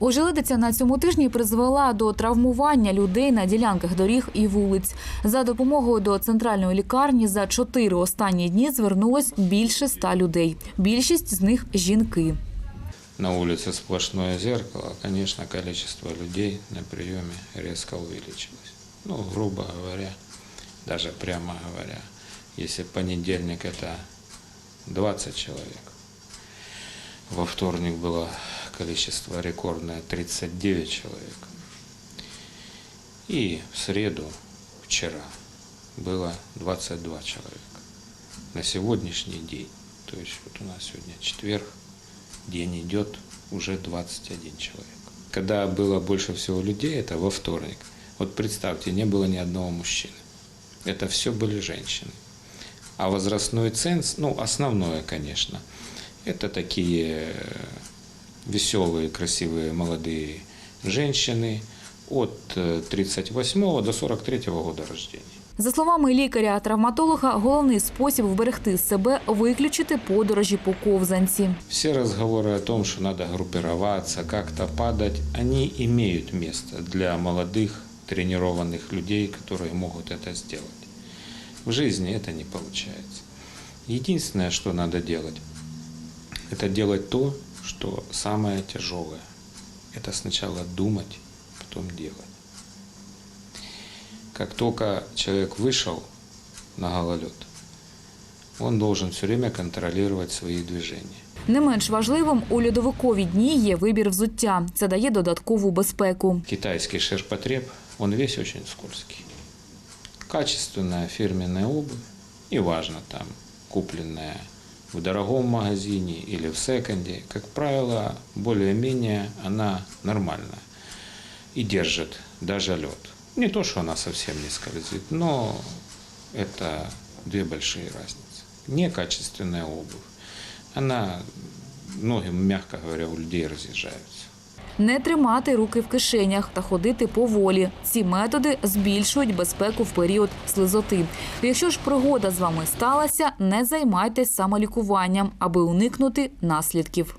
Ожеледиця на цьому тижні призвела до травмування людей на ділянках доріг і вулиць. За допомогою до центральної лікарні за чотири останні дні звернулось більше ста людей. Більшість з них жінки. На улице сплошное зеркало, конечно, количество людей на приеме резко увеличилось. Ну, грубо говоря, даже прямо говоря, если в понедельник это 20 человек, во вторник было количество рекордное 39 человек, и в среду, вчера, было 22 человека. На сегодняшний день, то есть вот у нас сегодня четверг, день идет уже 21 человек. Когда было больше всего людей, это во вторник. Вот представьте, не было ни одного мужчины. Это все были женщины. А возрастной ценз, ну, основное, конечно, это такие веселые, красивые молодые женщины от э, 38 до 43 года рождения. За словами лікаря-травматолога, головний спосіб вберегти себе виключити подорожі по ковзанці. Все разговоры о том, что надо группироваться, как-то падать, они имеют место для молодых, тренированных людей, которые могут это сделать. В жизни это не получается. Единственное, что надо делать, это делать то, что самое тяжелое. Это сначала думать, потом делать. Как только человек вышел на гололед, он должен все время контролировать свои движения. Не менш важливим у льодовикові дні є вибір взуття. Це дає додаткову безпеку. Китайский ширпотреб, он весь очень скользкий. Качественная фирменная обувь, и важно там, купленная в дорогом магазине или в секонде, как правило, более-менее она нормальная и держит даже лед. Не то, что она совсем не скользит, но это две большие разницы. Некачественная обувь, она, ноги, мягко говоря, у людей разъезжаются. Не тримати руки в кишенях та ходити поволі. Ці методи збільшують безпеку в період слизоти. Якщо ж пригода з вами сталася, не займайтесь самолікуванням, аби уникнути наслідків.